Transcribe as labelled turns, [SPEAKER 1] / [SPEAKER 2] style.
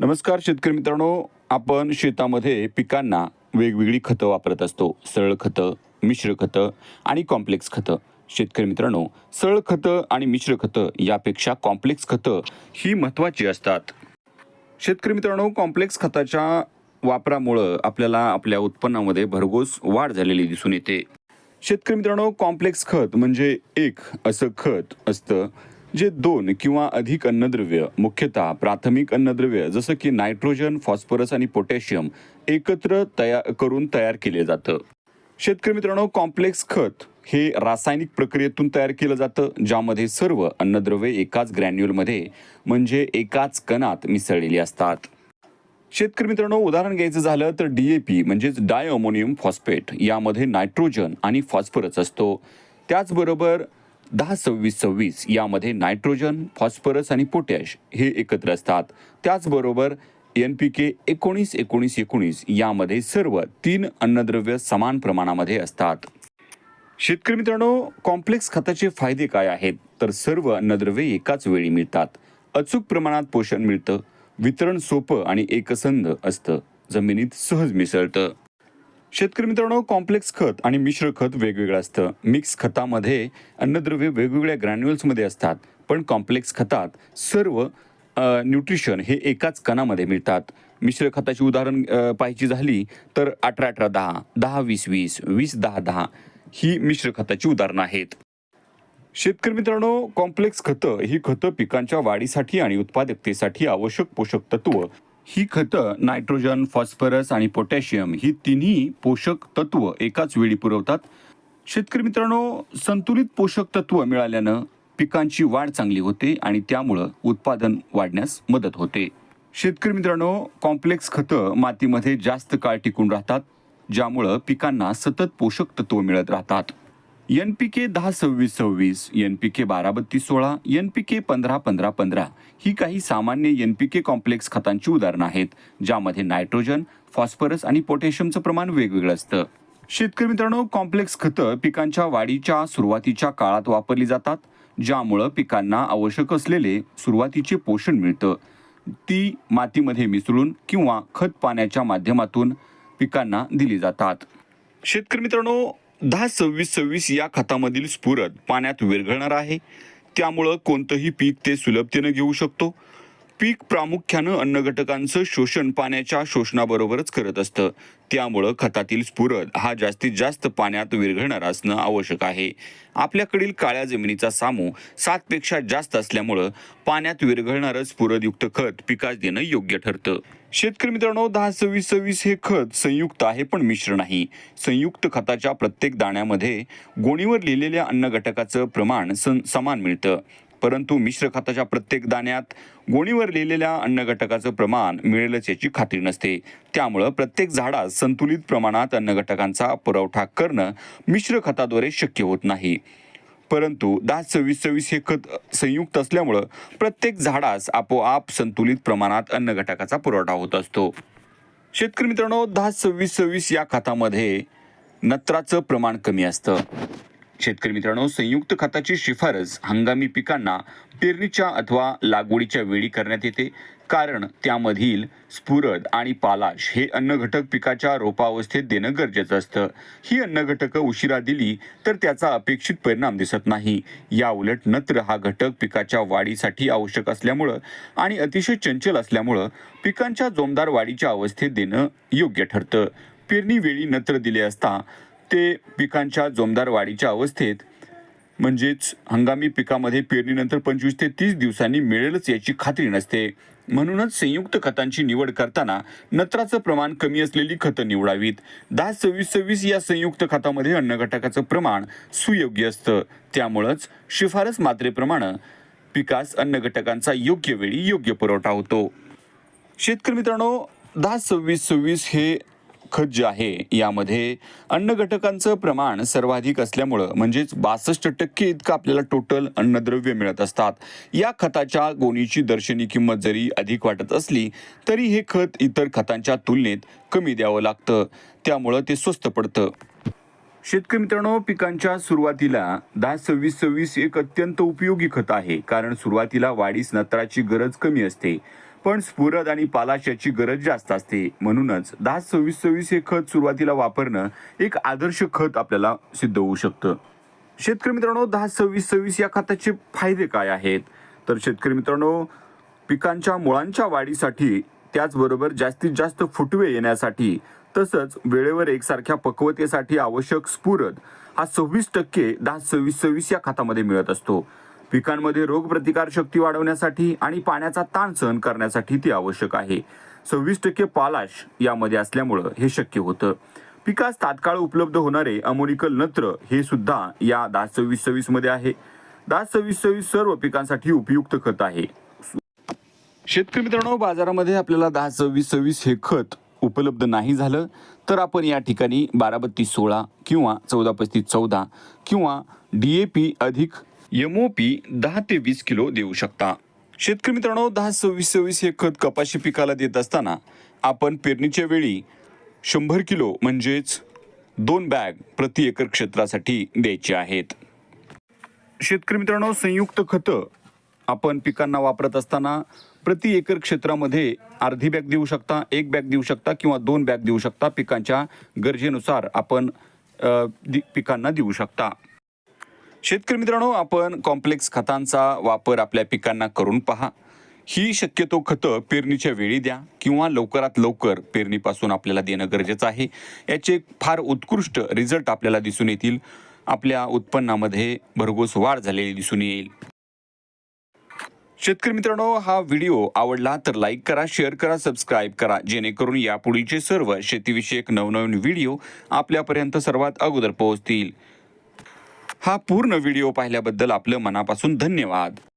[SPEAKER 1] नमस्कार शेतकरी मित्रांनो आपण शेतामध्ये पिकांना वेगवेगळी खतं वापरत असतो. सरळ खतं मिश्र खतं आणि कॉम्प्लेक्स खतं. शेतकरी मित्रांनो सरळ खतं आणि मिश्र खतं यापेक्षा कॉम्प्लेक्स खतं ही महत्त्वाची असतात. शेतकरी मित्रांनो कॉम्प्लेक्स खताच्या वापरामुळं आपल्याला आपल्या उत्पन्नामध्ये भरघोस वाढ झालेली दिसून येते. शेतकरी मित्रांनो कॉम्प्लेक्स खत म्हणजे एक असं खत असतं जे दोन किंवा अधिक अन्नद्रव्य मुख्यतः प्राथमिक अन्नद्रव्य जसं की नायट्रोजन फॉस्फरस आणि पोटॅशियम एकत्र तयार करून तयार केले जातं. शेतकरी मित्रांनो कॉम्प्लेक्स खत हे रासायनिक प्रक्रियेतून तयार केलं जातं ज्यामध्ये सर्व अन्नद्रव्ये एकाच ग्रॅन्युअलमध्ये म्हणजे एकाच कणात मिसळलेली असतात. शेतकरी मित्रांनो उदाहरण घ्यायचं झालं तर डीएपी म्हणजेच डाय अमोनियम फॉस्फेट यामध्ये नायट्रोजन आणि फॉस्फरस असतो. त्याचबरोबर दहा सव्वीस सव्वीस यामध्ये नायट्रोजन फॉस्फरस आणि पोटॅश हे एकत्र असतात. त्याचबरोबर एन पी के एकोणीस एकोणीस एकोणीस यामध्ये सर्व तीन अन्नद्रव्य समान प्रमाणामध्ये असतात. शेतकरी मित्रांनो कॉम्प्लेक्स खताचे फायदे काय आहेत? तर सर्व अन्नद्रव्ये एकाच वेळी मिळतात. अचूक प्रमाणात पोषण मिळतं. वितरण सोपं आणि एकसंध असतं. जमिनीत सहज मिसळतं. शेतकरी मित्रांनो कॉम्प्लेक्स खत आणि मिश्र खत वेगवेगळं असतं. मिक्स खतामध्ये अन्नद्रव्य वेगवेगळ्या ग्रॅन्युअल्समध्ये असतात पण कॉम्प्लेक्स खतात सर्व न्यूट्रिशन हे एकाच कणामध्ये मिळतात. मिश्र खताची उदाहरण पाहायची झाली तर अठरा अठरा दहा दहा वीस वीस वीस दहा दहा ही मिश्र खताची उदाहरणं आहेत. शेतकरी मित्रांनो कॉम्प्लेक्स खतं ही खतं पिकांच्या वाढीसाठी आणि उत्पादकतेसाठी आवश्यक पोषक तत्व ही खतं नायट्रोजन फॉस्फरस आणि पोटॅशियम ही तिन्ही पोषक तत्व एकाच वेळी पुरवतात. शेतकरी मित्रांनो संतुलित पोषक तत्व मिळाल्यानं पिकांची वाढ चांगली होते आणि त्यामुळं उत्पादन वाढण्यास मदत होते. शेतकरी मित्रांनो कॉम्प्लेक्स खतं मातीमध्ये जास्त काळ टिकून राहतात ज्यामुळं पिकांना सतत पोषक तत्व मिळत राहतात. एन पी के दहा सव्वीस सव्वीस एन पी के बारा बत्तीस सोळा एन पी के पंधरा पंधरा पंधरा ही काही सामान्य एन पी के कॉम्प्लेक्स खतांची उदाहरणं आहेत ज्यामध्ये नायट्रोजन फॉस्फरस आणि पोटॅशियमचं प्रमाण वेगवेगळं असतं. शेतकरी मित्रांनो कॉम्प्लेक्स खतं पिकांच्या वाढीच्या सुरुवातीच्या काळात वापरली जातात ज्यामुळं पिकांना आवश्यक असलेले सुरुवातीचे पोषण मिळतं. ती मातीमध्ये मिसळून किंवा खत पाण्याच्या माध्यमातून पिकांना दिली जातात. शेतकरी मित्रांनो दहा सव्वीस सव्वीस या खतामधील स्फुरद पाण्यात विरघळणार आहे. त्यामुळं कोणतंही पीक ते सुलभतेनं घेऊ शकतो. पीक प्रामुख्यानं अन्न घटकांचं शोषण पाण्याच्या शोषणाबरोबरच करत असतं. त्यामुळं खतातील स्फुरद हा जास्तीत जास्त पाण्यात विरघळणार असणं आवश्यक आहे. आपल्याकडील काळ्या जमिनीचा सामू सातपेक्षा जास्त असल्यामुळं पाण्यात विरघळणारं स्फुरदयुक्त खत पिकास देणं योग्य ठरतं. शेतकरी मित्रांनो दहा सव्वीस सव्वीस हे खत संयुक्त आहे पण मिश्र नाही. संयुक्त खताच्या प्रत्येक दाण्यामध्ये गोणीवर लिहिलेल्या अन्न घटकाचं प्रमाण सं- समान मिळतं. परंतु मिश्र खताच्या प्रत्येक दाण्यात गोणीवर लिहिलेल्या अन्न घटकाचं प्रमाण मिळेलच याची खात्री नसते. त्यामुळं प्रत्येक झाडास संतुलित प्रमाणात अन्न घटकांचा पुरवठा करणं मिश्र खताद्वारे शक्य होत नाही. परंतु दहा सव्वीस सव्वीस हे खत संयुक्त असल्यामुळं प्रत्येक झाडास आपोआप संतुलित प्रमाणात अन्न घटकाचा पुरवठा होत असतो. शेतकरी मित्रांनो दहा सव्वीस सव्वीस या खतामध्ये नत्राचं प्रमाण कमी असतं. शेतकरी मित्रांनो संयुक्त खताची शिफारस हंगामी पिकांना पेरणीच्या अथवा लागवडीच्या वेळी करण्यात येते. कारण त्यामधील स्फुरद आणि पालाश हे अन्न घटक पिकाच्या रोपावस्थेत देणं गरजेचं असतं. ही अन्न घटकं उशिरा दिली तर त्याचा अपेक्षित परिणाम दिसत नाही. या उलट नत्र हा घटक पिकाच्या वाढीसाठी आवश्यक असल्यामुळं आणि अतिशय चंचल असल्यामुळं पिकांच्या जोमदार वाढीच्या अवस्थेत देणं योग्य ठरतं. पेरणीवेळी नत्र दिले असता ते पिकांच्या जोमदार वाढीच्या अवस्थेत म्हणजेच हंगामी पिकामध्ये पेरणीनंतर पंचवीस ते तीस दिवसांनी मिळेलच याची खात्री नसते. म्हणूनच संयुक्त खतांची निवड करताना नत्राचं प्रमाण कमी असलेली खतं निवडावीत. दहा सव्वीस सव्वीस या संयुक्त खतामध्ये अन्न घटकाचं प्रमाण सुयोग्य असतं. त्यामुळंच शिफारस मात्रेप्रमाणे पिकास अन्न घटकांचा योग्य वेळी योग्य पुरवठा होतो. शेतकरी मित्रांनो दहा सव्वीस सव्वीस हे खत जे आहे यामध्ये अन्न घटकांचं प्रमाण सर्वाधिक असल्यामुळं म्हणजेच बासष्ट टक्के इतकं आपल्याला टोटल अन्नद्रव्य मिळत असतात. या खताच्या गोणीची दर्शनी किंमत जरी अधिक वाटत असली तरी हे खत इतर खतांच्या तुलनेत कमी द्यावं लागतं. त्यामुळं ते स्वस्त पडतं. शेतकरी मित्रांनो पिकांच्या सुरुवातीला दहा सव्वीस सव्वीस एक अत्यंत उपयोगी खत आहे. कारण सुरुवातीला वाढीस नत्राची गरज कमी असते. पण स्फुरद आणि पालाश याची गरज जास्त असते. म्हणूनच दहा सव्वीस सव्वीस हे खत सुरुवातीला वापरणं एक आदर्श खत आपल्याला सिद्ध होऊ शकतं. शेतकरी मित्रांनो दहा सव्वीस सव्वीस या खताचे फायदे काय आहेत? तर शेतकरी मित्रांनो पिकांच्या मुळांच्या वाढीसाठी त्याचबरोबर जास्तीत जास्त फुटवे येण्यासाठी तसंच वेळेवर एकसारख्या पक्वतेसाठी आवश्यक स्फुरद हा सव्वीस टक्के दहा सव्वीस सव्वीस या खतामध्ये मिळत असतो. पिकांमध्ये रोगप्रतिकार शक्ती वाढवण्यासाठी आणि पाण्याचा ताण सहन करण्यासाठी ती आवश्यक आहे. सव्वीस टक्के पालाश यामध्ये असल्यामुळं हे शक्य होतं. पिकास तात्काळ उपलब्ध होणारे अमोनिकल नत्र हे सुद्धा या दहा सव्वीस सव्वीसमध्ये आहे. दहा सव्वीस सव्वीस सर्व पिकांसाठी उपयुक्त खत आहे. शेतकरी मित्रांनो बाजारामध्ये आपल्याला दहा सव्वीस सव्वीस हे खत उपलब्ध नाही झालं तर आपण या ठिकाणी बारा बत्तीस सोळा किंवा चौदा पस्तीस चौदा किंवा डी ए पी अधिक एम ओ पी दहा ते वीस किलो देऊ शकता. शेतकरी मित्रांनो दहा सव्वीस सव्वीस हे खत कपाशी पिकाला देत असताना आपण पेरणीच्या वेळी शंभर किलो म्हणजेच दोन बॅग प्रति एकर क्षेत्रासाठी द्यायचे आहेत. शेतकरी मित्रांनो संयुक्त खतं आपण पिकांना वापरत असताना प्रति एकर क्षेत्रामध्ये अर्धी बॅग देऊ शकता एक बॅग देऊ शकता किंवा दोन बॅग देऊ शकता पिकांच्या गरजेनुसार आपण दि- पिकांना देऊ शकता. शेतकरी मित्रांनो आपण कॉम्प्लेक्स खतांचा वापर आपल्या पिकांना करून पहा. ही शक्यतो खतं पेरणीच्या वेळी द्या किंवा लवकरात लवकर पेरणीपासून आपल्याला देणं गरजेचं आहे. याचे फार उत्कृष्ट रिझल्ट आपल्याला दिसून येतील. आपल्या उत्पन्नामध्ये भरघोस वाढ झालेली दिसून येईल. शेतकरी मित्रांनो हा व्हिडिओ आवडला तर लाईक करा शेअर करा सबस्क्राईब करा जेणेकरून यापुढीलचे सर्व शेतीविषयक नवनवीन व्हिडिओ आपल्यापर्यंत सर्वात अगोदर पोहोचतील. हा पूर्ण व्हिडिओ पाहिल्याबद्दल आपलं मनापासून धन्यवाद.